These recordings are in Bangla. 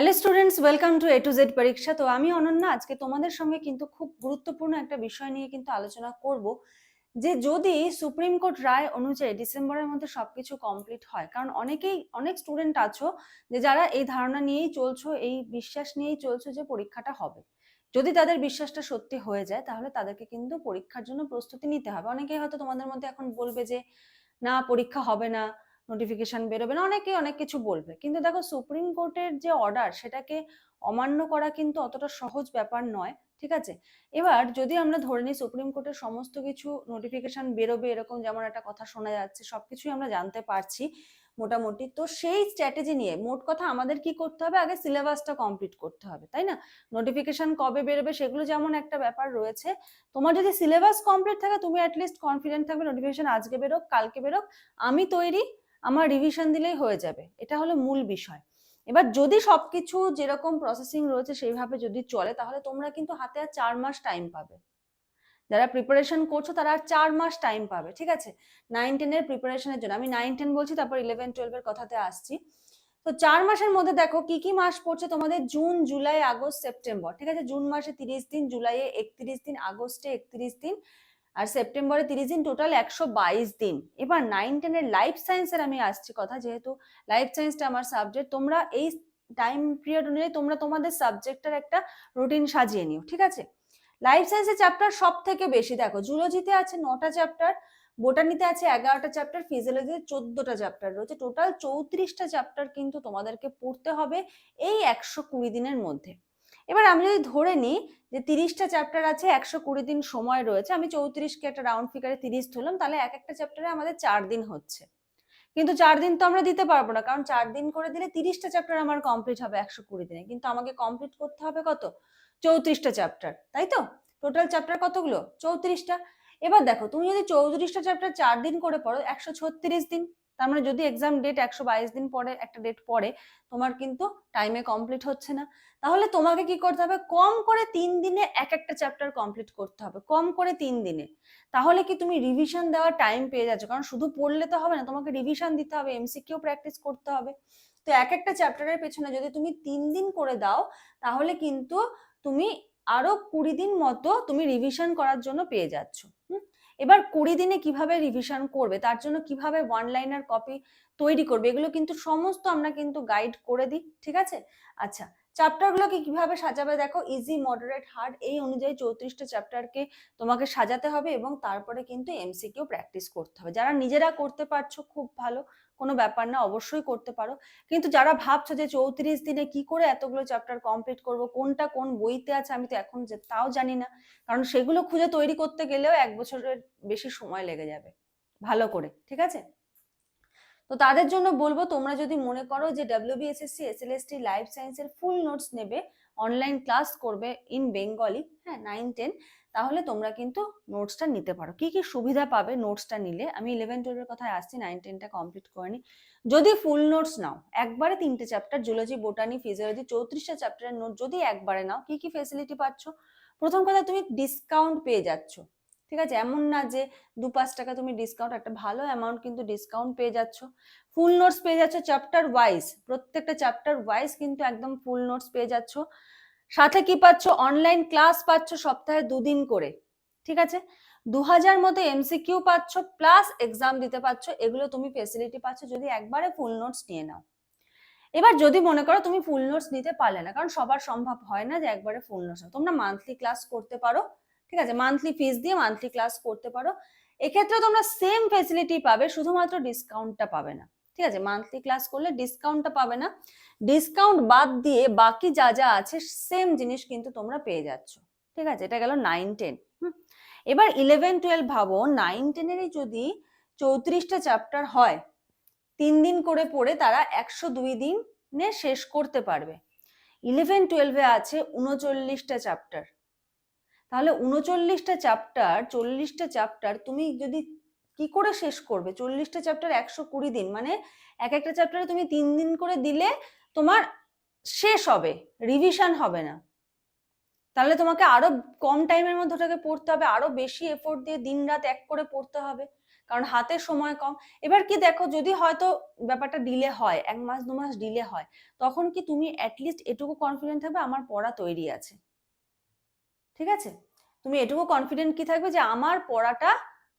Hello students welcome to A to Z পরীক্ষা তো আমি অনন্যা, আজকে তোমাদের সঙ্গে কিন্তু খুব গুরুত্বপূর্ণ একটা বিষয় নিয়ে কিন্তু আলোচনা করব, যে যদি সুপ্রিম কোর্ট রায় অনুযায়ী ডিসেম্বরের মধ্যে সবকিছু কমপ্লিট হয়, কারণ অনেকেই, অনেক স্টুডেন্ট আছো যে যারা এই ধারণা নিয়েই চলছো, এই বিশ্বাস নিয়েই চলছো যে পরীক্ষাটা হবে। যদি তাদের বিশ্বাসটা সত্যি হয়ে যায়, তাহলে তাদেরকে কিন্তু পরীক্ষার জন্য প্রস্তুতি নিতে হবে। অনেকেই হয়তো তোমাদের মধ্যে এখন বলবে যে, না, পরীক্ষা হবে না। নোটিফিকেশন বেরোবে না, অনেকে অনেক কিছু বলবে। কিন্তু দেখো সুপ্রিম কোর্টের যে অর্ডার সেটাকে অমান্য করা কিন্তু অতটা সহজ ব্যাপার নয়, ঠিক আছে? এবার যদি আমরা ধরে নিই সুপ্রিম কোর্টের সমস্ত কিছু নোটিফিকেশন বেরোবে, এরকম যেমন একটা কথা শোনা যাচ্ছে, সবকিছুই আমরা জানতে পারছি মোটামুটি। তো সেই স্ট্র্যাটেজি নিয়ে মোট কথা আমাদের কি করতে হবে? আগে সিলেবাসটা কমপ্লিট করতে হবে, তাই না? নোটিফিকেশন কবে বেরোবে সেগুলো যেমন একটা ব্যাপার রয়েছে। তোমার যদি সিলেবাস কমপ্লিট থাকে, তুমি অ্যাটলিস্ট কনফিডেন্ট থাকবে নোটিফিকেশন আজকে বেরোক, কালকে বেরোক, আমি তৈরি আমার রিভিশন দিলেই হয়ে যাবে। এটা হলো মূল বিষয়। এবার যদি সবকিছু যেরকম প্রসেসিং রয়েছে সেইভাবে যদি চলে, তাহলে তোমরা কিন্তু হাতে আর চার মাস টাইম পাবে। যারা প্রিপারেশন করছ তারা আর চার মাস টাইম পাবে, ঠিক আছে? নাইন টেনের প্রিপারেশনের জন্য। আমি নাইন টেন বলছি, তারপর ইলেভেন টুয়েলভের কথাতে আসছি। তো চার মাসের মধ্যে দেখো কি কি মাস পড়ছে তোমাদের? জুন জুলাই আগস্ট সেপ্টেম্বর ঠিক আছে? জুন মাসে তিরিশ দিন জুলাইয়ে একত্রিশ দিন আগস্টে একত্রিশ দিন আর সেপ্টেম্বরে তিরিশ দিন টোটাল একশো বাইশ দিন। এবার নাইন টেনের লাইফ সায়েন্সের আমি আসছি কথা, যেহেতু লাইফ সায়েন্সটা আমার সাবজেক্ট তোমরা এই টাইম পিরিয়ড অনুযায়ী তোমরা তোমাদের সাবজেক্টের একটা রুটিন সাজিয়ে নিও, ঠিক আছে? লাইফ সায়েন্সের চ্যাপ্টার সব থেকে বেশি, দেখো জুলজিতে আছে নটা চ্যাপ্টার বোটানিতে আছে এগারোটা চ্যাপ্টার ফিজিওলজিতে চোদ্দটা চ্যাপ্টার রয়েছে। টোটাল চৌত্রিশটা চ্যাপ্টার কিন্তু তোমাদেরকে পড়তে হবে এই একশো কুড়ি দিনের মধ্যে। এবার আমি যদি ধরে নিই যে তিরিশটা চ্যাপ্টার আছে, একশো কুড়ি দিন সময় রয়েছে, আমি চৌত্রিশকে একটা রাউন্ড ফিগারে তিরিশ ধরলাম, তাহলে এক একটা চ্যাপ্টারে আমাদের চার দিন হচ্ছে। কিন্তু চার দিন তো আমরা দিতে পারব না, কারণ চার দিন করে দিলে তিরিশটা চ্যাপ্টার আমার কমপ্লিট হবে একশো কুড়ি দিনে। কিন্তু আমাকে কমপ্লিট করতে হবে কত? চৌত্রিশটা চ্যাপ্টার তাই তো? টোটাল চ্যাপ্টার কতগুলো? চৌত্রিশটা। এবার দেখো, তুমি যদি চৌত্রিশটা চ্যাপ্টার চার দিন করে পড়ো, একশো ছত্রিশ দিন। তার মানে যদি এক্সাম ডেট একশো বাইশ দিন পরে, একটা ডেট পরে, তোমার কিন্তু টাইমে কমপ্লিট হচ্ছে না। তাহলে তোমাকে কি করতে হবে? কম করে তিন দিনে এক একটা চ্যাপ্টার কমপ্লিট করতে হবে, কম করে তিন দিনে। তাহলে কি তুমি রিভিশন দেওয়ার টাইম পেয়ে যাচ্ছ? কারণ শুধু পড়লে তো হবে না, তোমাকে রিভিশন দিতে হবে এমসিকিউ প্র্যাকটিস করতে হবে। তো এক একটা চ্যাপ্টারের পেছনে যদি তুমি তিন দিন করে দাও, তাহলে কিন্তু তুমি আরও কুড়ি দিন মতো তুমি রিভিশন করার জন্য পেয়ে যাচ্ছ। এবার কুড়ি দিনে কীভাবে রিভিশন করবে, তার জন্য কীভাবে ওয়ান লাইনার কপি তৈরি করবে, এগুলো কিন্তু সমস্ত আমরা কিন্তু গাইড করে দিই, ঠিক আছে? আচ্ছা চ্যাপ্টারগুলোকে কীভাবে সাজাবে? দেখো ইজি মডারেট হার্ড এই অনুযায়ী চৌত্রিশটা চ্যাপ্টারকে তোমাকে সাজাতে হবে এবং তারপরে কিন্তু এমসিকিউ প্র্যাকটিস করতে হবে। যারা নিজেরা করতে পারছ, খুব ভালো, কোনো ব্যাপার না, অবশ্যই করতে পারো। কিন্তু যারা ভাবছ যে চৌত্রিশ দিনে কি করে এতগুলো চ্যাপ্টার কমপ্লিট করব, কোনটা কোন বইতে আছে আমি তো এখন যে, তাও জানি না। কারণ সেগুলো খুঁজে তৈরি করতে গেলেও এক বছরের বেশি সময় লেগে যাবে, ভালো করে, ঠিক আছে? তো তাদের জন্য বলব, তোমরা যদি মনে করো যে ডাব্লিউবিএসএসসি এসএলএসটি লাইফ সায়েন্সের ফুল নোটস নেবে অনলাইন ক্লাস করবে ইন বেঙ্গলি হ্যাঁ নাইন টেন তাহলে তোমরা কিন্তু নোটসটা নিতে পারো। কি কি সুবিধা পাবে নোটসটা নিলে? আমি ইলেভেন টুয়েলভের কথায় আসছি নাইন টেনটা কমপ্লিট করে নি। যদি ফুল নোটস নাও, একবারে তিনটে চ্যাপ্টার জুলজি বোটানি ফিজিওলজি চৌত্রিশটা চ্যাপ্টারের নোট যদি একবারে নাও, কি কি ফেসিলিটি পাচ্ছ? প্রথম কথা, তুমি ডিসকাউন্ট পেয়ে যাচ্ছ। ঠিক আছে? এমন না যে দু পাঁচ টাকা তুমি ডিসকাউন্ট একটা ভালো অ্যামাউন্ট কিন্তু ডিসকাউন্ট পেয়ে যাচ্ছ। ফুল নোটস পেয়ে যাচ্ছ চ্যাপ্টার ওয়াইজ প্রত্যেকটা চ্যাপ্টার ওয়াইজ কিন্তু একদম ফুল নোটস পেয়ে যাচ্ছ। সাথে কি পাচ্ছ? অনলাইন ক্লাস পাচ্ছ সপ্তাহে দুদিন করে। ঠিক আছে? দু হাজার মতো এমসিকিউ পাচ্ছ প্লাস এক্সাম দিতে পারছ এগুলো তুমি ফেসিলিটি পাচ্ছ যদি একবারে ফুল নোটস নিয়ে নাও। এবার যদি মনে করো তুমি ফুল নোটস নিতে পারলে না, কারণ সবার সম্ভব হয় না যে একবারে ফুল নোটস তোমরা মান্থলি ক্লাস করতে পারো। ঠিক আছে? মান্থলি ফিস দিয়ে মান্থলি ক্লাস করতে পারো। এক্ষেত্রে তোমরা সেম ফেসিলিটি পাবে, শুধুমাত্র ডিসকাউন্টটা পাবে না। ঠিক আছে? মান্থলি ক্লাস করলে ডিসকাউন্টটা পাবে না। ডিসকাউন্ট বাদ দিয়ে বাকি যা যা আছে সেম জিনিস কিন্তু তোমরা পেয়ে যাচ্ছ। ঠিক আছে? এটা গেল নাইন টেন এবার ইলেভেন টুয়েলভ ভাবো। নাইন টেনেরই যদি চৌত্রিশটা চ্যাপ্টার হয়, তিন দিন করে পড়ে তারা একশো দুই দিনে শেষ করতে পারবে। ইলেভেন টুয়েলভে আছে উনচল্লিশটা চ্যাপ্টার তাহলে উনচল্লিশটা চ্যাপ্টার চল্লিশটা চ্যাপ্টার তুমি যদি কি করে শেষ করবে? চল্লিশটা চ্যাপ্টার একশো কুড়ি দিন মানে এক একটা চ্যাপ্টারে তুমি তিন দিন করে দিলে তোমার শেষ হবে রিভিশন হবে না। তাহলে তোমাকে আরও কম টাইমের মধ্যে ওটাকে পড়তে হবে, আরও বেশি এফোর্ট দিয়ে দিন রাত এক করে পড়তে হবে, কারণ হাতে সময় কম। এবার কি দেখো, যদি হয়তো ব্যাপারটা ডিলে হয়, এক মাস, দু মাস ডিলে হয়, তখন কি তুমি অ্যাটলিস্ট এটুকু কনফিডেন্ট থাকবে, আমার পড়া তৈরি আছে। ঠিক আছে? তুমি এটুকু কনফিডেন্ট কি থাকবে যে আমার পড়াটা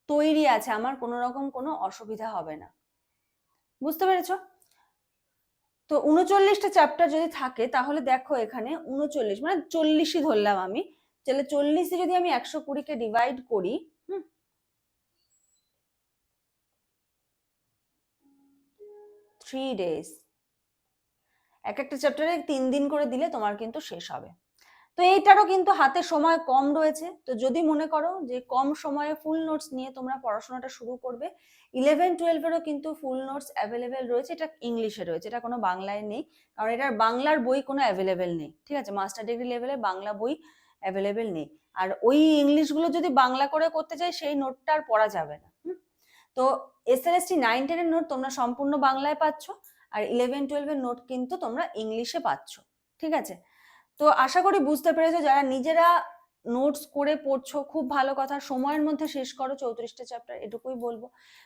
তৈরি আছে, আমার কোনো রকম কোনো অসুবিধা হবে না। বুঝতে পেরেছ? তো উনচল্লিশটা চ্যাপ্টার যদি থাকে, তাহলে দেখো এখানে উনচল্লিশ মানে চল্লিশই ধরলাম আমি। তাহলে চল্লিশে যদি আমি একশো কুড়িকে ডিভাইড করি, হুম? থ্রি ডেজ এক একটা চ্যাপ্টারে তিন দিন করে দিলে তোমার কিন্তু শেষ হবে। তো এইটারও কিন্তু হাতে সময় কম রয়েছে। তো যদি মনে করো যে কম সময়ে ফুল নোটস নিয়ে তোমরা পড়াশোনাটা শুরু করবে ইলেভেন টুয়েলভেরও কিন্তু ফুল নোটস অ্যাভেলেবেল রয়েছে। এটা ইংলিশে রয়েছে, এটা কোনো বাংলায় নেই। কারণ এটার বাংলার বই কোনো অ্যাভেলেবেল নেই, ঠিক আছে? মাস্টার ডিগ্রি লেভেলে বাংলা বই অ্যাভেলেবেল নেই। আর ওই ইংলিশগুলো যদি বাংলা করে করতে চাই, সেই নোটটা আর পড়া যাবে না? তো S L S T nine টেনের নোট তোমরা সম্পূর্ণ বাংলায় পাচ্ছ, আর ইলেভেন টুয়েলভের নোট কিন্তু তোমরা ইংলিশে পাচ্ছ, ঠিক আছে? তো আশা করি বুঝতে পেরেছ যারা নিজেরা নোটস করে পড়ছো, খুব ভালো কথা। সময়ের মধ্যে শেষ করো, চৌত্রিশটা চ্যাপ্টার এটুকুই বলব।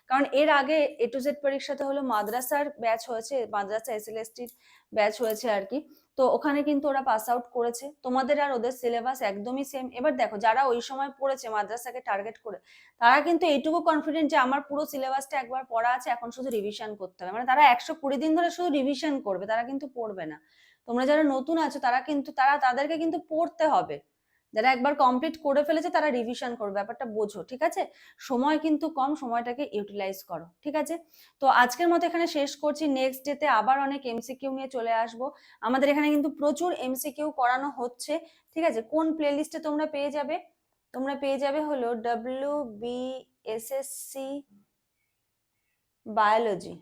কারণ এর আগে এ টু জেড পরীক্ষাতে হলো মাদ্রাসার ব্যাচ হয়েছে, মাদ্রাসা এস এল এস টির ব্যাচ হয়েছে আর কি। তো ওখানে কিন্তু ওরা পাস আউট করেছে। তোমাদের আর ওদের সিলেবাস একদমই সেম এবার দেখো, যারা ওই সময় পড়েছে মাদ্রাসাকে টার্গেট করে, তারা কিন্তু এইটুকু কনফিডেন্ট যে আমার পুরো সিলেবাসটা একবার পড়া আছে, এখন শুধু রিভিশন করতে হবে। মানে তারা একশো কুড়ি দিন ধরে শুধু রিভিশন করবে, তারা কিন্তু পড়বে না। তোমরা যারা নতুন আছো, তারা কিন্তু, তারা তাদেরকে কিন্তু পড়তে হবে। যারা একবার কমপ্লিট করে ফেলেছে, তারা রিভিশন করবে ব্যাপারটা বোঝো, ঠিক আছে? সময় কিন্তু কম, সময়টাকে ইউটিলাইজ করো, ঠিক আছে? তো আজকের মতো এখানে শেষ করছি। নেক্সট ডেতে আবার অনেক এমসিকিউ নিয়ে চলে আসব। আমাদের এখানে কিন্তু প্রচুর এমসিকিউ করানো হচ্ছে, ঠিক আছে? কোন প্লেলিস্টে তোমরা পেয়ে যাবে? তোমরা পেয়ে যাবে হলো W B S S C biology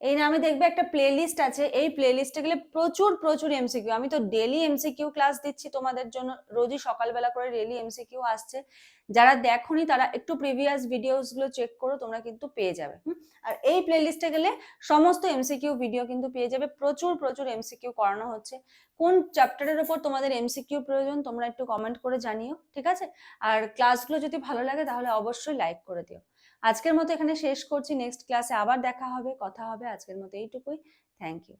এই নামে দেখবে একটা প্লেলিস্ট আছে, এই প্লেলিস্টে গেলে প্রচুর প্রচুর এমসিকিউ আমি তো ডেলি এমসিকিউ ক্লাস দিচ্ছি তোমাদের জন্য, রোজই সকালবেলা করে ডেলি এমসিকিউ আসছে। যারা দেখোনি তারা একটু প্রিভিয়াস ভিডিওসগুলো চেক করো, তোমরা কিন্তু পেয়ে যাবে? আর এই প্লেলিস্টে গেলে সমস্ত এমসিকিউ ভিডিও কিন্তু পেয়ে যাবে। প্রচুর প্রচুর এমসিকিউ করানো হচ্ছে। কোন চ্যাপ্টারের উপর তোমাদের এমসিকিউ প্রয়োজন, তোমরা একটু কমেন্ট করে জানিও, ঠিক আছে? আর ক্লাসগুলো যদি ভালো লাগে তাহলে অবশ্যই লাইক করে দিও। আজকের মতো এখানে শেষ করছি। নেক্সট ক্লাসে আবার দেখা হবে, কথা হবে। আজকের মতো এইটুকুই। Thank you